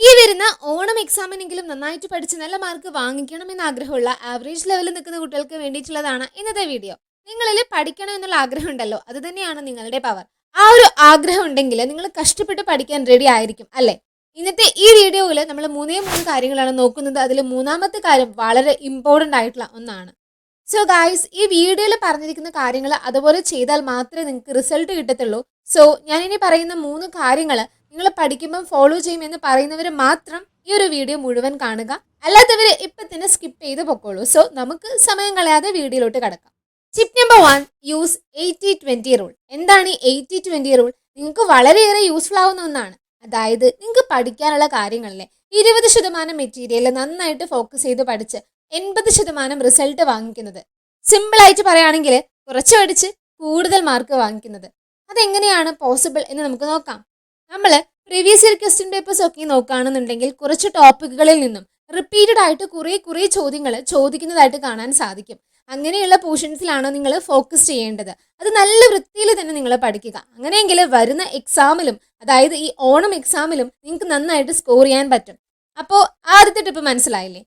ഈ വരുന്ന ഓണം എക്സാമിനെങ്കിലും നന്നായിട്ട് പഠിച്ച് നല്ല മാർക്ക് വാങ്ങിക്കണം എന്ന ആഗ്രഹമുള്ള ആവറേജ് ലെവലിൽ നിൽക്കുന്ന കുട്ടികൾക്ക് വേണ്ടിയിട്ടുള്ളതാണ് ഇന്നത്തെ വീഡിയോ നിങ്ങളിൽ പഠിക്കണം എന്നുള്ള ആഗ്രഹം ഉണ്ടല്ലോ അത് തന്നെയാണ് നിങ്ങളുടെ പവർ ആ ഒരു ആഗ്രഹം ഉണ്ടെങ്കിൽ നിങ്ങൾ കഷ്ടപ്പെട്ട് പഠിക്കാൻ റെഡി ആയിരിക്കും അല്ലേ? ഇന്നത്തെ ഈ വീഡിയോയിൽ നമ്മൾ മൂന്നേ മൂന്ന് കാര്യങ്ങളാണ് നോക്കുന്നത്. അതിൽ മൂന്നാമത്തെ കാര്യം വളരെ ഇമ്പോർട്ടന്റ് ആയിട്ടുള്ള ഒന്നാണ്. സോ ഗായ്സ് ഈ വീഡിയോയിൽ പറഞ്ഞിരിക്കുന്ന കാര്യങ്ങൾ അതുപോലെ ചെയ്താൽ മാത്രമേ നിങ്ങൾക്ക് റിസൾട്ട് കിട്ടത്തുള്ളൂ. സോ ഞാനിനി പറയുന്ന മൂന്ന് കാര്യങ്ങൾ നിങ്ങൾ പഠിക്കുമ്പം ഫോളോ ചെയ്യുമെന്ന് പറയുന്നവർ മാത്രം ഈ ഒരു വീഡിയോ മുഴുവൻ കാണുക. അല്ലാത്തവർ ഇപ്പം തന്നെ സ്കിപ്പ് ചെയ്ത് പൊക്കോളൂ. സോ നമുക്ക് സമയം കളയാതെ വീഡിയോയിലോട്ട് കിടക്കാം. Tip number one use eighty twenty rule എന്താണ് ഈ എയ്റ്റി ട്വന്റി റൂൾ നിങ്ങൾക്ക് വളരെയേറെ യൂസ്ഫുൾ ആവുന്ന ഒന്നാണ്. അതായത് നിങ്ങൾക്ക് പഠിക്കാനുള്ള കാര്യങ്ങളിലെ ഇരുപത് ശതമാനം മെറ്റീരിയൽ നന്നായിട്ട് ഫോക്കസ് ചെയ്ത് പഠിച്ച് എൺപത് ശതമാനം റിസൾട്ട് വാങ്ങിക്കുന്നത്. സിമ്പിളായിട്ട് പറയുകയാണെങ്കിൽ കുറച്ച് പഠിച്ച് കൂടുതൽ മാർക്ക് വാങ്ങിക്കുന്നത്. അതെങ്ങനെയാണ് പോസിബിൾ എന്ന് നമുക്ക് നോക്കാം. നമ്മൾ പ്രീവിയസ് ഇയർ ക്വസ്റ്റ്യൻ പേപ്പേഴ്സ് ഒക്കെ നോക്കുകയാണെന്നുണ്ടെങ്കിൽ കുറച്ച് ടോപ്പിക്കുകളിൽ നിന്നും റിപ്പീറ്റഡ് ആയിട്ട് കുറേ കുറേ ചോദ്യങ്ങൾ ചോദിക്കുന്നതായിട്ട് കാണാൻ സാധിക്കും. അങ്ങനെയുള്ള പോർഷൻസിലാണ് നിങ്ങൾ ഫോക്കസ് ചെയ്യേണ്ടത്. അത് നല്ല വൃത്തിയിൽ തന്നെ നിങ്ങൾ പഠിക്കുക. അങ്ങനെയെങ്കിൽ വരുന്ന എക്സാമിലും അതായത് ഈ ഓണം എക്സാമിലും നിങ്ങൾക്ക് നന്നായിട്ട് സ്കോർ ചെയ്യാൻ പറ്റും. അപ്പോൾ ആദ്യത്തെ ടിപ്പ് മനസ്സിലായില്ലേ?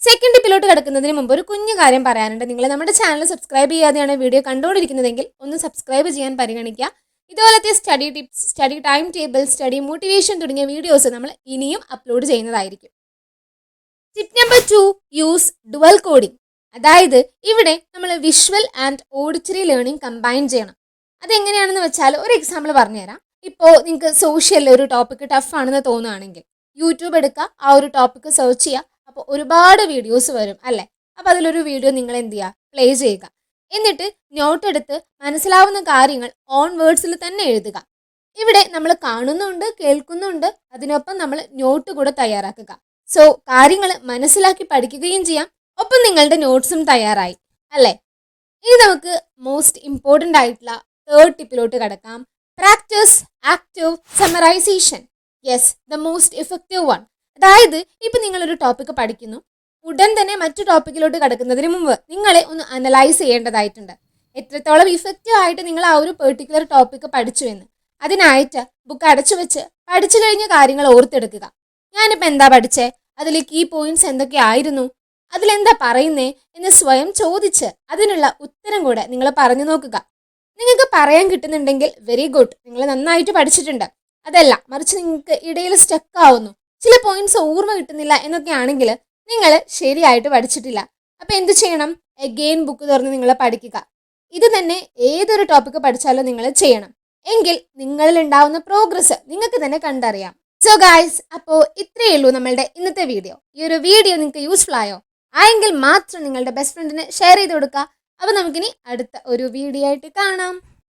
സെക്കൻഡ് ടിപ്പിലോട്ട് കിടക്കുന്നതിന് മുമ്പ് ഒരു കുഞ്ഞു കാര്യം പറയാനുണ്ട്. നിങ്ങൾ നമ്മുടെ ചാനൽ സബ്സ്ക്രൈബ് ചെയ്യാതെയാണ് വീഡിയോ കണ്ടുകൊണ്ടിരിക്കുന്നതെങ്കിൽ ഒന്ന് സബ്സ്ക്രൈബ് ചെയ്യാൻ പരിഗണിക്കുക. ഇതുപോലത്തെ study tips study timetable study motivation തുടങ്ങിയ വീഡിയോസ് നമ്മൾ ഇനിയും അപ്ലോഡ് ചെയ്യുന്നതായിരിക്കും. Tip number two use dual coding അതായത് ഇവിടെ നമ്മൾ visual and auditory learning combine ചെയ്യണം. അതെങ്ങനെയാണെന്ന് വെച്ചാൽ ഒരു എക്സാമ്പിൾ പറഞ്ഞുതരാം. ഇപ്പോൾ നിങ്ങൾക്ക് സോഷ്യൽ ഒരു ടോപ്പിക് ടഫ് ആണെന്ന് തോന്നുകയാണെങ്കിൽ യൂട്യൂബ് എടുക്കുക ആ ഒരു ടോപ്പിക് സെർച്ച് ചെയ്യുക. അപ്പോൾ ഒരുപാട് വീഡിയോസ് വരും അല്ലേ? അപ്പോൾ അതിലൊരു വീഡിയോ നിങ്ങൾ എന്ത് ചെയ്യുക? പ്ലേ ചെയ്യുക. എന്നിട്ട് നോട്ട് എടുത്ത് മനസ്സിലാവുന്ന കാര്യങ്ങൾ ഓൺ വേർഡ്സിൽ തന്നെ എഴുതുക. ഇവിടെ നമ്മൾ കാണുന്നുണ്ട് കേൾക്കുന്നുണ്ട് അതിനൊപ്പം നമ്മൾ നോട്ട് കൂടെ തയ്യാറാക്കുക. സോ കാര്യങ്ങൾ മനസ്സിലാക്കി പഠിക്കുകയും ചെയ്യാം. ഒപ്പം നിങ്ങളുടെ നോട്ട്സും തയ്യാറായി. അല്ലേ? ഇനി നമുക്ക് മോസ്റ്റ് ഇമ്പോർട്ടന്റ് ആയിട്ടുള്ള തേർഡ് ടിപ്പിലോട്ട് കടക്കാം. Practice active summarisation yes the most effective one അതായത് ഇപ്പം നിങ്ങളൊരു ടോപ്പിക്ക് പഠിക്കുന്നു. ഉടൻ തന്നെ മറ്റു ടോപ്പിക്കിലോട്ട് കടക്കുന്നതിന് മുമ്പ് നിങ്ങളെ ഒന്ന് അനലൈസ് ചെയ്യേണ്ടതായിട്ടുണ്ട്. എത്രത്തോളം ഇഫക്റ്റീവ് ആയിട്ട് നിങ്ങൾ ആ ഒരു പെർട്ടിക്കുലർ ടോപ്പിക്ക് പഠിച്ചു എന്ന് അതിനായിട്ട് ബുക്ക് അടച്ചു വെച്ച് പഠിച്ചു കഴിഞ്ഞ കാര്യങ്ങൾ ഓർത്തെടുക്കുക. ഞാനിപ്പോൾ എന്താ പഠിച്ചേ? അതിൽ കീ പോയിന്റ്സ് എന്തൊക്കെ എന്തൊക്കെയായിരുന്നു അതിലെന്താ പറയുന്നേ? എന്ന് സ്വയം ചോദിച്ച് അതിനുള്ള ഉത്തരം കൂടെ നിങ്ങൾ പറഞ്ഞു നോക്കുക. നിങ്ങൾക്ക് പറയാൻ കിട്ടുന്നുണ്ടെങ്കിൽ വെരി ഗുഡ് നിങ്ങൾ നന്നായിട്ട് പഠിച്ചിട്ടുണ്ട്. അതല്ല മറിച്ച് നിങ്ങൾക്ക് ഇടയിൽ സ്റ്റക്ക് ആവുന്നു. ചില പോയിന്റ്സ് ഓർമ്മ കിട്ടുന്നില്ല എന്നൊക്കെ ആണെങ്കിൽ നിങ്ങൾ ശരിയായിട്ട് പഠിച്ചിട്ടില്ല. അപ്പോൾ എന്ത് ചെയ്യണം? എഗെയിൻ ബുക്ക് തുറന്ന് നിങ്ങൾ പഠിക്കുക. ഇത് തന്നെ ഏതൊരു ടോപ്പിക്ക് പഠിച്ചാലും നിങ്ങൾ ചെയ്യണം. എങ്കിൽ നിങ്ങളിൽ ഉണ്ടാവുന്ന പ്രോഗ്രസ് നിങ്ങൾക്ക് തന്നെ കണ്ടറിയാം. സോ ഗായ്സ് അപ്പോൾ ഇത്രയേ ഉള്ളൂ നമ്മളുടെ ഇന്നത്തെ വീഡിയോ ഈ ഒരു വീഡിയോ നിങ്ങൾക്ക് യൂസ്ഫുൾ ആയോ? ആയെങ്കിൽ മാത്രം നിങ്ങളുടെ ബെസ്റ്റ് ഫ്രണ്ടിന് ഷെയർ ചെയ്ത് കൊടുക്കുക. അപ്പോൾ നമുക്കിനി അടുത്ത ഒരു വീഡിയോ ആയിട്ട് കാണാം.